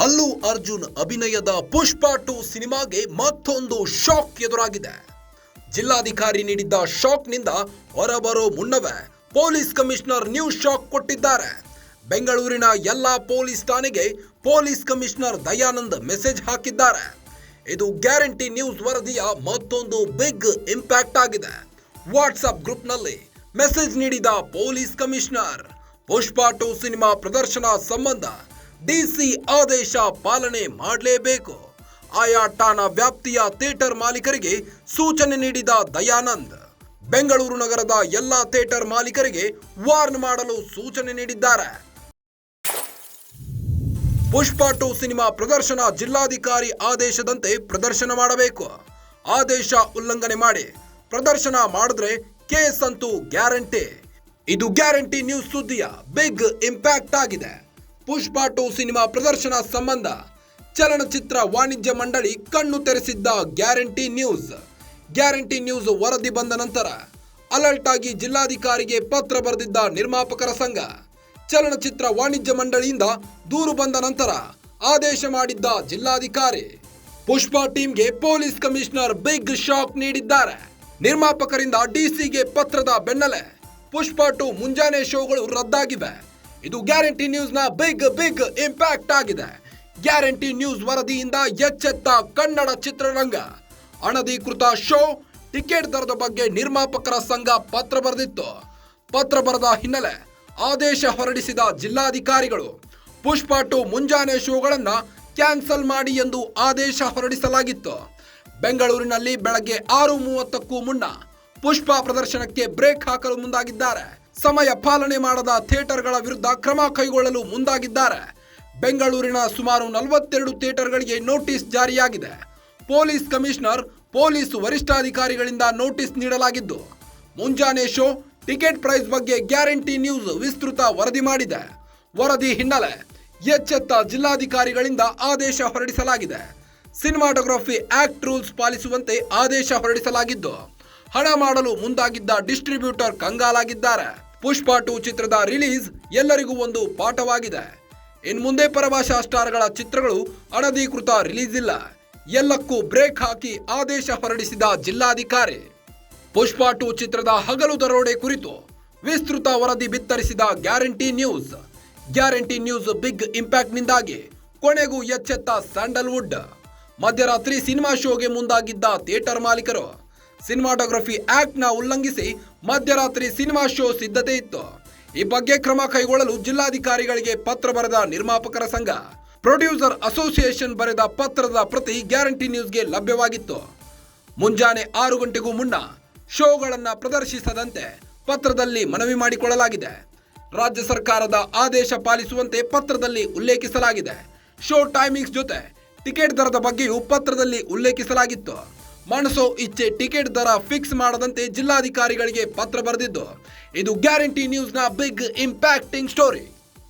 ಅಲ್ಲು ಅರ್ಜುನ್ ಅಭಿನಯದ ಪುಷ್ಪ ಟು ಸಿನಿಮಾಗೆ ಮತ್ತೊಂದು ಶಾಕ್ ಎದುರಾಗಿದೆ. ಜಿಲ್ಲಾಧಿಕಾರಿ ನೀಡಿದ್ದ ಶಾಕ್ನಿಂದ ಹೊರಬರೋ ಮುನ್ನವೇ ಪೊಲೀಸ್ ಕಮಿಷನರ್ ನ್ಯೂ ಶಾಕ್ ಕೊಟ್ಟಿದ್ದಾರೆ. ಬೆಂಗಳೂರಿನ ಎಲ್ಲಾ ಪೊಲೀಸ್ ಠಾಣೆಗೆ ಪೊಲೀಸ್ ಕಮಿಷನರ್ ದಯಾನಂದ್ ಮೆಸೇಜ್ ಹಾಕಿದ್ದಾರೆ. ಇದು ಗ್ಯಾರಂಟಿ ನ್ಯೂಸ್ ವರದಿಯ ಮತ್ತೊಂದು ಬಿಗ್ ಇಂಪ್ಯಾಕ್ಟ್ ಆಗಿದೆ. ವಾಟ್ಸ್ಆಪ್ ಗ್ರೂಪ್ನಲ್ಲಿ ಮೆಸೇಜ್ ನೀಡಿದ police commissioner, Pushpa two cinema ಪ್ರದರ್ಶನ ಸಂಬಂಧ ಡಿಸಿ ಆದೇಶ ಪಾಲನೆ ಮಾಡಲೇಬೇಕು. ಆಯಾ ಠಾಣಾ ವ್ಯಾಪ್ತಿಯ ಥಿಯೇಟರ್ ಮಾಲೀಕರಿಗೆ ಸೂಚನೆ ನೀಡಿದ ದಯಾನಂದ್. ಬೆಂಗಳೂರು ನಗರದ ಎಲ್ಲಾ ಥಿಯೇಟರ್ ಮಾಲೀಕರಿಗೆ ವಾರ್ನ್ ಮಾಡಲು ಸೂಚನೆ ನೀಡಿದ್ದಾರೆ. ಪುಷ್ಪ ಟು ಸಿನಿಮಾ ಪ್ರದರ್ಶನ ಜಿಲ್ಲಾಧಿಕಾರಿ ಆದೇಶದಂತೆ ಪ್ರದರ್ಶನ ಮಾಡಬೇಕು. ಆದೇಶ ಉಲ್ಲಂಘನೆ ಮಾಡಿ ಪ್ರದರ್ಶನ ಮಾಡಿದ್ರೆ ಕೇಸ್ ಅಂತೂ ಗ್ಯಾರಂಟಿ. ಇದು ಗ್ಯಾರಂಟಿ ನ್ಯೂಸ್ ಸುದ್ದಿಯ ಬಿಗ್ ಇಂಪ್ಯಾಕ್ಟ್ ಆಗಿದೆ. ಪುಷ್ಪ ಟು ಸಿನಿಮಾ ಪ್ರದರ್ಶನ ಸಂಬಂಧ ಚಲನಚಿತ್ರ ವಾಣಿಜ್ಯ ಮಂಡಳಿ ಕಣ್ಣು ತೆರೆಸಿದ್ದ ಗ್ಯಾರಂಟಿ ನ್ಯೂಸ್. ಗ್ಯಾರಂಟಿ ನ್ಯೂಸ್ ವರದಿ ಬಂದ ನಂತರ ಅಲರ್ಟ್ ಆಗಿ ಜಿಲ್ಲಾಧಿಕಾರಿಗೆ ಪತ್ರ ಬರೆದಿದ್ದ ನಿರ್ಮಾಪಕರ ಸಂಘ ಚಲನಚಿತ್ರ ವಾಣಿಜ್ಯ ಮಂಡಳಿಯಿಂದ ದೂರು ಬಂದ ನಂತರ ಆದೇಶ ಮಾಡಿದ್ದ ಜಿಲ್ಲಾಧಿಕಾರಿ. ಪುಷ್ಪ ಟೀಮ್ಗೆ ಪೊಲೀಸ್ ಕಮಿಷನರ್ ಬಿಗ್ ಶಾಕ್ ನೀಡಿದ್ದಾರೆ. ನಿರ್ಮಾಪಕರಿಂದ ಡಿಸಿಗೆ ಪತ್ರದ ಬೆನ್ನಲೆ ಪುಷ್ಪ ಟು ಮುಂಜಾನೆ ಶೋಗಳು ರದ್ದಾಗಿವೆ. ಇದು ಗ್ಯಾರಂಟಿ ನ್ಯೂಸ್ನ ಬಿಗ್ ಬಿಗ್ ಇಂಪ್ಯಾಕ್ಟ್ ಆಗಿದೆ. ಗ್ಯಾರಂಟಿ ನ್ಯೂಸ್ ವರದಿಯಿಂದ ಎಚ್ಚೆತ್ತ ಕನ್ನಡ ಚಿತ್ರರಂಗ. ಅನಧಿಕೃತ ಶೋ, ಟಿಕೆಟ್ ದರದ ಬಗ್ಗೆ ನಿರ್ಮಾಪಕರ ಸಂಘ ಪತ್ರ ಬರೆದಿತ್ತು. ಪತ್ರ ಬರೆದ ಹಿನ್ನೆಲೆ ಆದೇಶ ಹೊರಡಿಸಿದ ಜಿಲ್ಲಾಧಿಕಾರಿಗಳು, ಪುಷ್ಪ ಟು ಮುಂಜಾನೆ ಶೋಗಳನ್ನ ಕ್ಯಾನ್ಸಲ್ ಮಾಡಿ ಎಂದು ಆದೇಶ ಹೊರಡಿಸಲಾಗಿತ್ತು. ಬೆಂಗಳೂರಿನಲ್ಲಿ ಬೆಳಗ್ಗೆ ಆರು ಮೂವತ್ತಕ್ಕೂ ಮುನ್ನ ಪುಷ್ಪ ಪ್ರದರ್ಶನಕ್ಕೆ ಬ್ರೇಕ್ ಹಾಕಲು ಮುಂದಾಗಿದ್ದಾರೆ. ಸಮಯ ಪಾಲನೆ ಮಾಡದ ಥಿಯೇಟರ್ಗಳ ವಿರುದ್ಧ ಕ್ರಮ ಕೈಗೊಳ್ಳಲು ಮುಂದಾಗಿದ್ದಾರೆ. ಬೆಂಗಳೂರಿನ ಸುಮಾರು ನಲವತ್ತೆರಡು ಥಿಯೇಟರ್ಗಳಿಗೆ ನೋಟಿಸ್ ಜಾರಿಯಾಗಿದೆ. ಪೊಲೀಸ್ ಕಮಿಷನರ್, ಪೊಲೀಸ್ ವರಿಷ್ಠಾಧಿಕಾರಿಗಳಿಂದ ನೋಟಿಸ್ ನೀಡಲಾಗಿದ್ದು, ಮುಂಜಾನೆ ಶೋ, ಟಿಕೆಟ್ ಪ್ರೈಸ್ ಬಗ್ಗೆ ಗ್ಯಾರಂಟಿ ನ್ಯೂಸ್ ವಿಸ್ತೃತ ವರದಿ ಮಾಡಿದೆ. ವರದಿ ಹಿನ್ನೆಲೆ ಎಚ್ಚೆತ್ತ ಜಿಲ್ಲಾಧಿಕಾರಿಗಳಿಂದ ಆದೇಶ ಹೊರಡಿಸಲಾಗಿದೆ. ಸಿನಿಮಾಟೋಗ್ರಫಿ ಆಕ್ಟ್ ರೂಲ್ಸ್ ಪಾಲಿಸುವಂತೆ ಆದೇಶ ಹೊರಡಿಸಲಾಗಿದ್ದು, ಹಣ ಮಾಡಲು ಮುಂದಾಗಿದ್ದ ಡಿಸ್ಟ್ರಿಬ್ಯೂಟರ್ ಕಂಗಾಲಾಗಿದ್ದಾರೆ. ಪುಷ್ಪ ಟು ಚಿತ್ರದ ರಿಲೀಸ್ ಎಲ್ಲರಿಗೂ ಒಂದು ಪಾಠವಾಗಿದೆ. ಇನ್ನು ಮುಂದೆ ಪರಭಾಷಾ ಸ್ಟಾರ್ಗಳ ಚಿತ್ರಗಳು ಅನಧಿಕೃತ ರಿಲೀಸ್ ಇಲ್ಲ. ಎಲ್ಲಕ್ಕೂ ಬ್ರೇಕ್ ಹಾಕಿ ಆದೇಶ ಹೊರಡಿಸಿದ ಜಿಲ್ಲಾಧಿಕಾರಿ. ಪುಷ್ಪ ಟು ಚಿತ್ರದ ಹಗಲು ದರೋಡೆ ಕುರಿತು ವಿಸ್ತೃತ ವರದಿ ಬಿತ್ತರಿಸಿದ guarantee news. Guarantee news big ಇಂಪ್ಯಾಕ್ಟ್ನಿಂದಾಗಿ ಕೊನೆಗೂ ಎಚ್ಚೆತ್ತ ಸ್ಯಾಂಡಲ್ವುಡ್. ಮಧ್ಯರಾತ್ರಿ ಸಿನಿಮಾ ಶೋಗೆ ಮುಂದಾಗಿದ್ದ ಥಿಯೇಟರ್ ಮಾಲೀಕರು ಸಿನಿಮಾಟೋಗ್ರಫಿ ಆಕ್ಟ್ನ ಉಲ್ಲಂಘಿಸಿ ಮಧ್ಯರಾತ್ರಿ ಸಿನಿಮಾ ಶೋ ಸಿದ್ಧತೆ ಇತ್ತು. ಈ ಬಗ್ಗೆ ಕ್ರಮ ಕೈಗೊಳ್ಳಲು ಜಿಲ್ಲಾಧಿಕಾರಿಗಳಿಗೆ ಪತ್ರ ಬರೆದ ನಿರ್ಮಾಪಕರ ಸಂಘ, ಪ್ರೊಡ್ಯೂಸರ್ ಅಸೋಸಿಯೇಷನ್ ಬರೆದ ಪತ್ರದ ಪ್ರತಿ ಗ್ಯಾರಂಟಿ ನ್ಯೂಸ್ಗೆ ಲಭ್ಯವಾಗಿತ್ತು. ಮುಂಜಾನೆ ಆರು ಗಂಟೆಗೂ ಮುನ್ನ ಶೋಗಳನ್ನು ಪ್ರದರ್ಶಿಸದಂತೆ ಪತ್ರದಲ್ಲಿ ಮನವಿ ಮಾಡಿಕೊಳ್ಳಲಾಗಿದೆ. ರಾಜ್ಯ ಸರ್ಕಾರದ ಆದೇಶ ಪಾಲಿಸುವಂತೆ ಪತ್ರದಲ್ಲಿ ಉಲ್ಲೇಖಿಸಲಾಗಿದೆ. ಶೋ ಟೈಮಿಂಗ್ಸ್ ಜೊತೆ ಟಿಕೆಟ್ ದರದ ಬಗ್ಗೆಯೂ ಪತ್ರದಲ್ಲಿ ಉಲ್ಲೇಖಿಸಲಾಗಿತ್ತು. ಮನಸೋ ಇಚ್ಛೆ ಟಿಕೆಟ್ ದರ ಫಿಕ್ಸ್ ಮಾಡದಂತೆ ಜಿಲ್ಲಾಧಿಕಾರಿಗಳಿಗೆ ಪತ್ರ ಬರೆದಿದ್ದು, ಇದು ಗ್ಯಾರಂಟಿ ನ್ಯೂಸ್ನ ಬಿಗ್ ಇಂಪ್ಯಾಕ್ಟಿಂಗ್ ಸ್ಟೋರಿ.